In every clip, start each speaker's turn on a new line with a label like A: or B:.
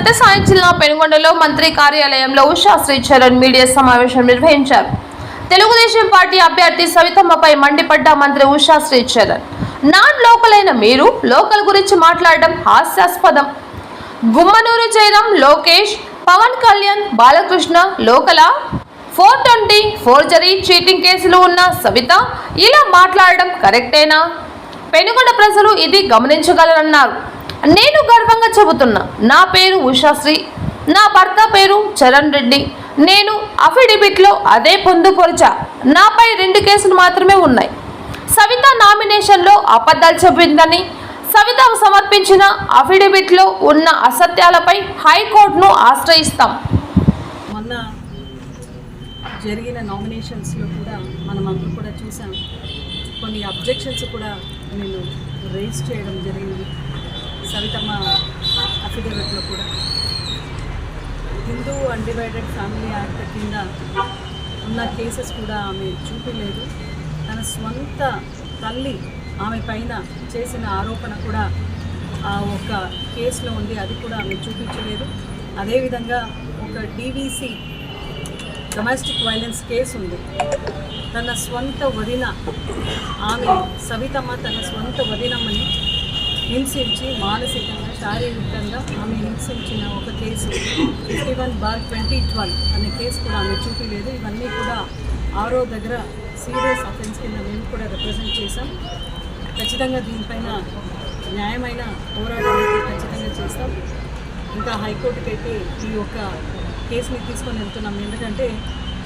A: శ్రీ సత్యసాయి జిల్లా పెనుగొండలో మంత్రి కార్యాలయంలో ఉషా శ్రీ చరణ్ మీడియా సమావేశం నిర్వహించారు. తెలుగుదేశం పార్టీ అభ్యర్థి సవితమ్మపై మండిపడ్డ మంత్రి ఉషా శ్రీ చరణ్ నాన్ లోకల్ అయిన మీరు లోకల్ గురించి మాట్లాడడం హాస్యాస్పదం. Gummanur Jayaram Lokesh Pawan Kalyan Balakrishna local four twenty forgery cheating కేసులు ఉన్న సవిత ఇలా మాట్లాడడం కరెక్టేనా? పెనుగొండ ప్రజలు ఇది గమనించగలరన్నారు. నేను గర్వంగా చెబుతున్నా. నా పేరు ఉషాశ్రీ నా భర్త పేరు చరణ్ రెడ్డి. నేను అఫిడవిట్లో అదే పొందుపరిచా నాపై రెండు కేసులు మాత్రమే ఉన్నాయి. సవిత నామినేషన్లో అబద్ధాలు చెప్పిందని సవిత సమర్పించిన అఫిడవిట్లో ఉన్న అసత్యాలపై హైకోర్టును ఆశ్రయిస్తాం.
B: మొన్న జరిగిన నామినేషన్స్లో కూడా మనం అందరూ కూడా చూసాం. కొన్ని అబ్జెక్షన్స్ కూడా నేను రేజ్ చేయడం జరిగింది. సవితమ్మ అఫిడవిట్లో కూడా. హిందూ అన్డివైడెడ్ ఫ్యామిలీ యాక్ట్ కింద ఉన్న కేసెస్ కూడా ఆమె చూపలేదు. తన స్వంత తల్లి ఆమె పైన చేసిన ఆరోపణ కూడా ఆ ఒక కేసులో ఉంది. అది కూడా ఆమె చూపించలేదు. అదేవిధంగా ఒక డీవీసీ డొమెస్టిక్ వైలెన్స్ కేసు ఉంది. తన స్వంత వదిన ఆమె సవితమ్మ తన స్వంత వదినమ్మని హింసించి మానసికంగా శారీరకంగా ఆమె హింసించిన ఒక case. Fifty one bar twenty twelve అనే కేసు కూడా ఆమె చూపించలేదు ఇవన్నీ కూడా ఆరో దగ్గర సీరియస్ అఫెన్స్ కింద మేము కూడా రిప్రజెంట్ చేశాం. ఖచ్చితంగా దీనిపైన న్యాయమైన పోరాటం ఖచ్చితంగా చేస్తాం. ఇంకా హైకోర్టుకి అయితే ఈ యొక్క కేసుని తీసుకొని వెళ్తున్నాం. ఎందుకంటే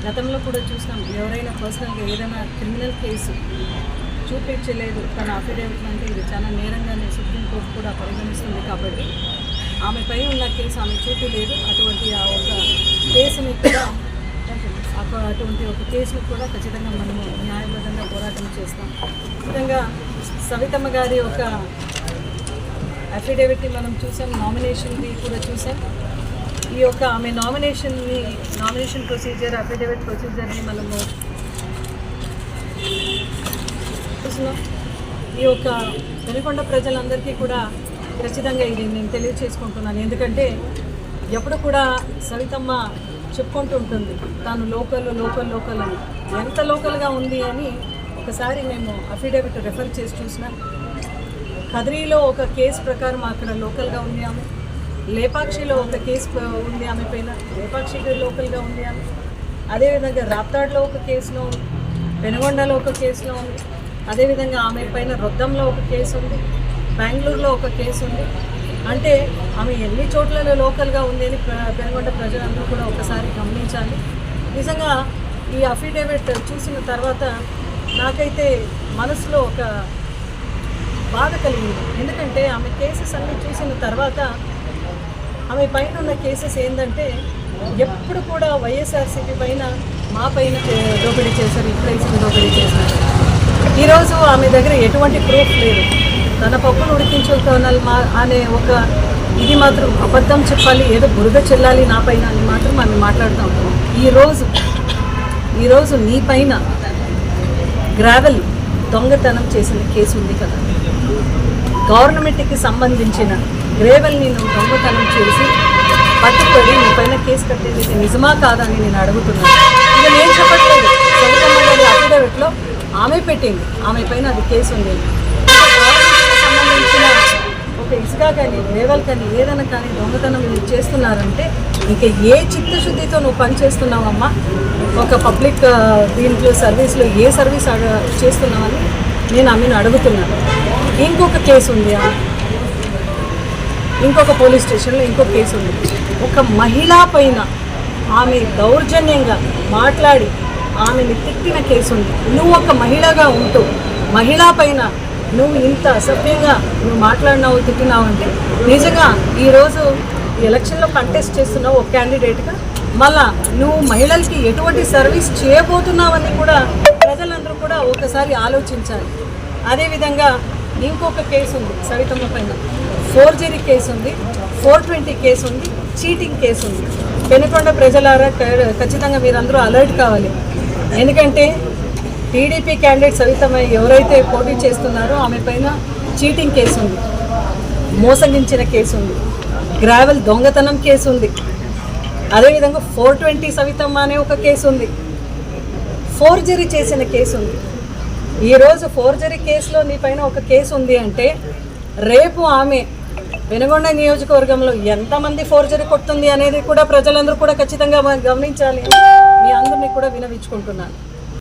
B: గతంలో కూడా చూసినాం ఎవరైనా పర్సనల్గా ఏదైనా క్రిమినల్ కేసు చూపించలేదు. తన అఫిడేవిట్ అంటే ఇది చాలా నేరంగానే సుప్రీంకోర్టు కూడా పరిగణిస్తుంది కాబట్టి ఆమెపై ఉన్న కేసు ఆమె చూపలేదు అటువంటి ఆ ఒక కేసుని కూడా అటువంటి ఒక కేసును కూడా ఖచ్చితంగా మనము న్యాయబద్ధంగా పోరాటం చేస్తాం. విధంగా సవితమ్మ గారి ఒక అఫిడేవిట్ని మనం చూసాం. నామినేషన్ది కూడా చూసాం. ఈ యొక్క ఆమె నామినేషన్ని నామినేషన్ ప్రొసీజర్ అఫిడేవిట్ ప్రొసీజర్ని మనము చూస్తున్నాం ఈ యొక్క వెనుకొండ ప్రజలందరికీ కూడా ఖచ్చితంగా ఇది నేను తెలియచేసుకుంటున్నాను. ఎందుకంటే ఎప్పుడు కూడా సవితమ్మ చెప్పుకుంటూ ఉంటుంది తాను లోకల్ లోకల్ లోకల్ అని. ఎంత లోకల్గా ఉంది అని ఒకసారి మేము అఫిడవిట్ రెఫర్ చేసి చూసినా కదిరిలో ఒక కేసు ప్రకారం అక్కడ లోకల్గా ఉంది ఆమె లేపాక్షిలో ఒక కేసు ఉంది ఆమె పైన లేపాక్షి లోకల్గా ఉంది ఆమె. అదేవిధంగా రాప్తాడ్లో ఒక కేసులో ఉంది పెనుగొండలో ఒక కేసులో ఉంది. అదేవిధంగా ఆమె పైన రొద్దంలో ఒక కేసు ఉంది బెంగళూరులో ఒక కేసు ఉంది. అంటే ఆమె ఎన్ని చోట్ల లోకల్గా ఉంది అని ప్ర- పెనుగొండ ప్రజలందరూ కూడా ఒకసారి గమనించాలి. నిజంగా ఈ అఫిడేవిట్ చూసిన తర్వాత నాకైతే మనసులో ఒక బాధ కలిగింది. ఎందుకంటే ఆమె కేసెస్ అన్నీ చూసిన తర్వాత ఆమె పైన ఉన్న కేసెస్ ఏంటంటే ఎప్పుడు కూడా వైఎస్ఆర్సీపీ పైన మా పైన దోపిడీ చేశారు ఇప్పుడైతే దోపిడీ చేశారు. ఈరోజు ఆమె దగ్గర ఎటువంటి ప్రూఫ్ లేదు. తన పప్పును ఉడికించుకోవాలి మా అనే ఒక ఇది మాత్రం అబద్ధం చెప్పాలి ఏదో బురద చెల్లాలి నా పైన అని మాత్రం ఆమె మాట్లాడుతూ ఉంటాం ఈరోజు ఈరోజు నీ పైన గ్రావెల్ దొంగతనం చేసిన కేసు ఉంది కదా. గవర్నమెంట్కి సంబంధించిన గ్రేవెల్ని నేను దొంగతనం చేసి పట్టుకొని నీ పైన కేసు కట్టేది నిజమా కాదని నేను అడుగుతున్నాను. ఇక నేను చెప్పట్లేదు. సొంత మండలి అఫిడవిట్లో ఆమె పెట్టింది. ఆమె పైన అది కేసు ఉంది. సంబంధించిన ఒక ఇసుక కానీ లేవల్ కానీ ఏదైనా కానీ దొంగతనం మీరు చేస్తున్నారంటే ఇంకా ఏ చిత్తశుద్ధితో నువ్వు పనిచేస్తున్నావమ్మా ఒక పబ్లిక్ దీంట్లో సర్వీస్లో ఏ సర్వీస్ చేస్తున్నావని నేను ఆమెను అడుగుతున్నాను. ఇంకొక కేసు ఉంది ఇంకొక పోలీస్ స్టేషన్లో ఇంకొక కేసు ఉంది. ఒక మహిళ పైన ఆమె దౌర్జన్యంగా మాట్లాడి ఆమెని తిట్టిన కేసు ఉంది నువ్వు ఒక మహిళగా ఉంటూ మహిళా పైన నువ్వు ఇంత అసభ్యంగా నువ్వు మాట్లాడినావు తిట్టినావు అంటే నిజంగా ఈరోజు ఎలక్షన్లో కంటెస్ట్ చేస్తున్నావు ఒక క్యాండిడేట్గా మళ్ళా నువ్వు మహిళలకి ఎటువంటి సర్వీస్ చేయబోతున్నావని కూడా ప్రజలందరూ కూడా ఒకసారి ఆలోచించాలి. అదేవిధంగా ఇంకొక కేసు ఉంది సవితమ్మ పైన. ఫోర్జరీ కేసు ఉంది ఫోర్ ట్వంటీ కేసు ఉంది చీటింగ్ కేసు ఉంది పెనుకొండ ప్రజలారా క- ఖచ్చితంగా మీరందరూ అలర్ట్ కావాలి. ఎందుకంటే టీడీపీ క్యాండిడేట్ సవితమ్మ ఎవరైతే పోటీ చేస్తున్నారో ఆమె పైన చీటింగ్ కేసు ఉంది మోసగించిన కేసు ఉంది గ్రావెల్ దొంగతనం కేసు ఉంది. అదేవిధంగా ఫోర్ ట్వంటీ సవితమ్మ అనే ఒక కేసు ఉంది. ఫోర్జరీ చేసిన కేసు ఉంది. ఈరోజు ఫోర్జరీ కేసులో నీ పైన ఒక కేసు ఉంది అంటే రేపు ఆమె వెనుగొండ నియోజకవర్గంలో ఎంతమంది ఫోర్జరీ కొడుతుంది అనేది కూడా ప్రజలందరూ కూడా ఖచ్చితంగా గమనించాలి. మీ అందరినీ కూడా వినవించుకుంటున్నాను.